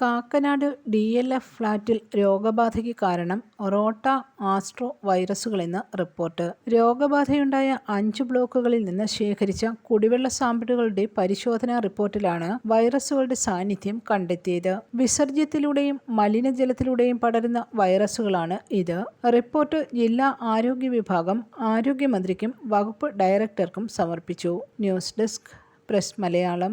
Kakkanad D L F ഫ്ളാറ്റിൽ രോഗബാധയ്ക്ക് കാരണം റോട്ട astro വൈറസുകളെന്ന് report. രോഗബാധയുണ്ടായ അഞ്ച് ബ്ലോക്കുകളിൽ നിന്ന് ശേഖരിച്ച കുടിവെള്ള സാമ്പിളുകളുടെ പരിശോധനാ റിപ്പോർട്ടിലാണ് വൈറസുകളുടെ സാന്നിധ്യം കണ്ടെത്തിയത്. വിസർജ്യത്തിലൂടെയും മലിനജലത്തിലൂടെയും പടരുന്ന വൈറസുകളാണ് ഇത്. റിപ്പോർട്ട് ജില്ലാ ആരോഗ്യ വിഭാഗം ആരോഗ്യമന്ത്രിക്കും വകുപ്പ് ഡയറക്ടർക്കും സമർപ്പിച്ചു. News desk press Malayalam.